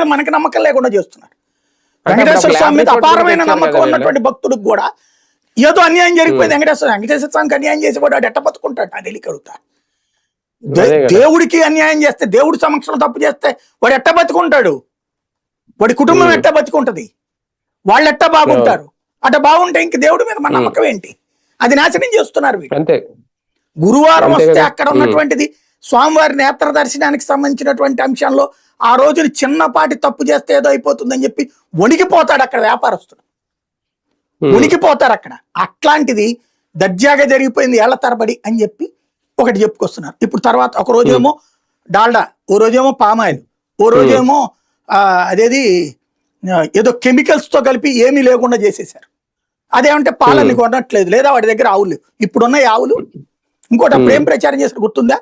మీద మనకి నమ్మకం లేకుండా చేస్తున్నారు. వెంకటేశ్వర స్వామి మీద అపారమైన నమ్మకం ఉన్నటువంటి భక్తుడికి కూడా ఏదో అన్యాయం జరిగిపోయింది. వెంకటేశ్వర వెంకటేశ్వర స్వామికి అన్యాయం చేసి కూడా వాడు ఎట్ట బతుకుంటాడు. అది తెలియక. దేవుడికి అన్యాయం చేస్తే దేవుడి సమక్షంలో తప్పు చేస్తే వాడు ఎట్ట బతుకుంటాడు? వాడి కుటుంబం. ఎట్ట బతుకుంటది? వాళ్ళు ఎట్ట బాగుంటారు అట్ట బాగుంటే ఇంక దేవుడి మీద మన. నమ్మకం ఏంటి? అది నాశనం చేస్తున్నారు వీళ్ళు. గురువారం వస్తే. అక్కడ. ఉన్నటువంటిది స్వామివారి నేత్ర దర్శనానికి సంబంధించినటువంటి అంశంలో ఆ రోజున చిన్నపాటి తప్పు చేస్తే ఏదో అయిపోతుందని చెప్పి వణికిపోతాడు అక్కడ వ్యాపారస్తుడు. ఉమ్. ఉనికిపోతారు అక్కడ. అట్లాంటిది దర్జాగా జరిగిపోయింది ఏళ్ళ తరబడి అని చెప్పి ఒకటి చెప్పుకొస్తున్నారు. ఇప్పుడు తర్వాత ఒక రోజేమో డాల్డా ఓ రోజేమో పామాయిల్ ఓ రోజేమో అదేది ఏదో కెమికల్స్తో కలిపి ఏమీ లేకుండా చేసేసారు అదేమంటే పాలన్ని కొనట్లేదు. లేదా వాడి దగ్గర ఆవులు ఇప్పుడున్న ఆవులు. ఇంకోటి అప్పుడు ఏం ప్రచారం చేశారు గుర్తుందా?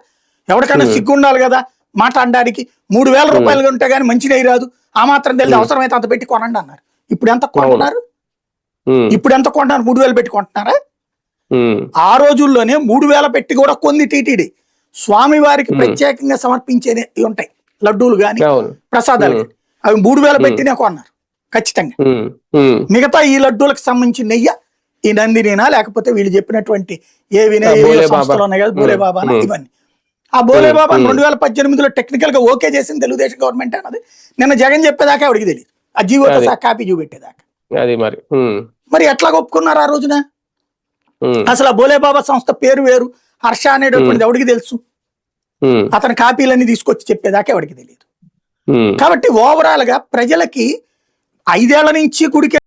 ఎవరికైనా Hmm. సిగ్గు ఉండాలి కదా మాట్లాడడానికి మూడు వేల రూపాయలు ఉంటే గానీ మంచి నెయ్యి రాదు ఆ మాత్రం తెలియదు Hmm. అవసరమైతే అంత పెట్టి కొనండి అన్నారు ఇప్పుడు ఎంత కొంటున్నారు. ఇప్పుడు ఎంత కొంటున్నారు మూడు వేలు పెట్టి కొంటున్నారా. ఆ రోజుల్లోనే మూడు వేల పెట్టి కూడా కొంది టీటీడీ స్వామి వారికి Hmm. ప్రత్యేకంగా సమర్పించేవి ఉంటాయి లడ్డూలు గాని ప్రసాదాలు Hmm. అవి మూడు వేల Hmm. పెట్టినే కొన్నారు ఖచ్చితంగా. మిగతా ఈ లడ్డూలకు సంబంధించిన నెయ్య ఈ నందినినా లేకపోతే వీళ్ళు చెప్పినటువంటి ఏ వినయ సంస్థలు. ఉన్నాయి కదా బోలే Hmm. బాబా Hmm. ఇవన్నీ ఆ బోలే. బాబా. రెండు వేల పద్దెనిమిదిలో టెక్నికల్గా ఓకే చేసింది తెలుగుదేశం గవర్నమెంట్ అన్నది నిన్న జగన్ చెప్పేదాకా ఆవిడికి తెలియదు ఆ జీవోతో. సహా కాపీ చూపెట్టేదాకా అది మరి. మరి ఎట్లా ఒప్పుకున్నారు ఆ రోజున. అసలు ఆ బోలే బాబా సంస్థ పేరు వేరు హర్ష అనేటటువంటిది ఎవడికి తెలుసు. అతని కాపీలన్నీ తీసుకొచ్చి చెప్పేదాకా ఎవరికి తెలియదు. కాబట్టి ఓవరాల్గా ప్రజలకి ఐదేళ్ళ నుంచి గుడికి